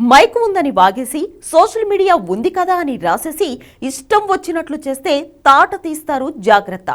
Mic ఉందని వాగేసి social media ఉంది కదా అని రాసేసి ఇష్టం వచ్చినట్లు చేస్తే తాట తీస్తారు జాగ్రత్త.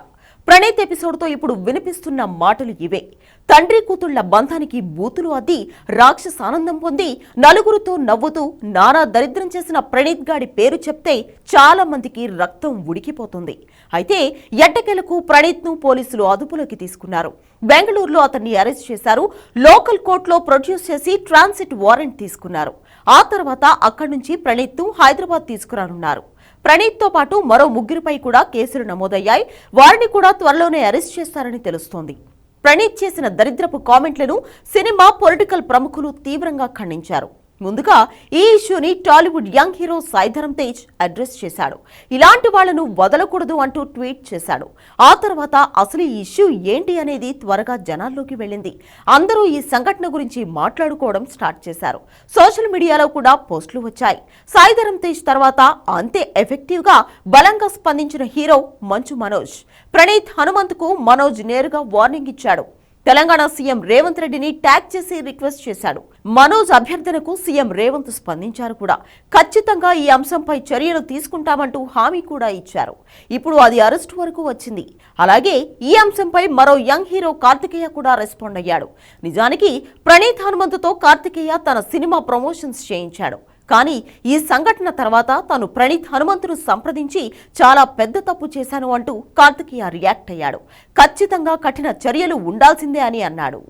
ప్రణీత్ ఎపిసోడ్తో ఇప్పుడు వినిపిస్తున్న మాటలు ఇవే. తండ్రి కూతుళ్ళ బంధానికి బూతులు అద్ది రాక్షస ఆనందం పొంది నలుగురితో నవ్వుతూ నానా దరిద్రం చేసిన ప్రణీత్ గాడి పేరు చెప్తే చాలా మందికి రక్తం ఉడికిపోతుంది. అయితే ఎట్టకెలకు ప్రణీత్ను పోలీసులు అదుపులోకి తీసుకున్నారు. బెంగళూరులో అతన్ని అరెస్ట్ చేశారు. లోకల్ కోర్టులో ప్రొడ్యూస్ చేసి ట్రాన్సిట్ వారెంట్ తీసుకున్నారు. ఆ తర్వాత అక్కడి నుంచి ప్రణీత్ హైదరాబాద్ తీసుకురానున్నారు. ప్రణీత్తో పాటు మరో ముగ్గురిపై కూడా కేసులు నమోదయ్యాయి. వారిని కూడా త్వరలోనే అరెస్ట్ చేస్తారని తెలుస్తోంది. ప్రణీత్ చేసిన దరిద్రపు కామెంట్లను సినిమా పొలిటికల్ ప్రముఖులు తీవ్రంగా ఖండించారు. ముందుగా ఈ ఇష్యూని Tollywood young hero Sai Dharam Tej address చేశాడు. ఇలాంటి వాళ్ళను వదలకూడదు అంటూ ట్వీట్ చేశాడు. ఆ తర్వాత అసలు ఈ ఇష్యూ ఏంటి అనేది త్వరగా జనాల్లోకి వెళ్ళింది. అందరూ ఈ సంఘటన గురించి మాట్లాడుకోవడం స్టార్ట్ చేశారు. సోషల్ మీడియాలో కూడా పోస్టులు వచ్చాయి. సాయిధరం తేజ్ తర్వాత అంతే ఎఫెక్టివ్గా బలంగా స్పందించిన హీరో మంచు మనోజ్. ప్రణీత్ హనుమంత్కు మనోజ్ నేరుగా వార్నింగ్ ఇచ్చాడు. తెలంగాణ సీఎం రేవంత్ రెడ్డిని ట్యాగ్ చేసి రిక్వెస్ట్ చేశాడు. మనోజ్ అభ్యర్థనకు సీఎం రేవంత్ స్పందించారు కూడా. ఖచ్చితంగా ఈ అంశంపై చర్యలు తీసుకుంటామంటూ హామీ కూడా ఇచ్చారు. ఇప్పుడు అది అరెస్ట్ వరకు వచ్చింది. అలాగే ఈ అంశంపై మరో యంగ్ హీరో కార్తికేయ కూడా రెస్పాండ్ అయ్యాడు. నిజానికి ప్రణీత్ హనుమంతుతో కార్తికేయ తన సినిమా ప్రమోషన్స్ చేయించాడు. కానీ ఈ సంఘటన తర్వాత తాను ప్రణీత్ హనుమంతును సంప్రదించి చాలా పెద్ద తప్పు చేశాను అంటూ కార్తికేయ రియాక్ట్ అయ్యాడు. ఖచ్చితంగా కఠిన చర్యలు ఉండాల్సిందే అని అన్నాడు.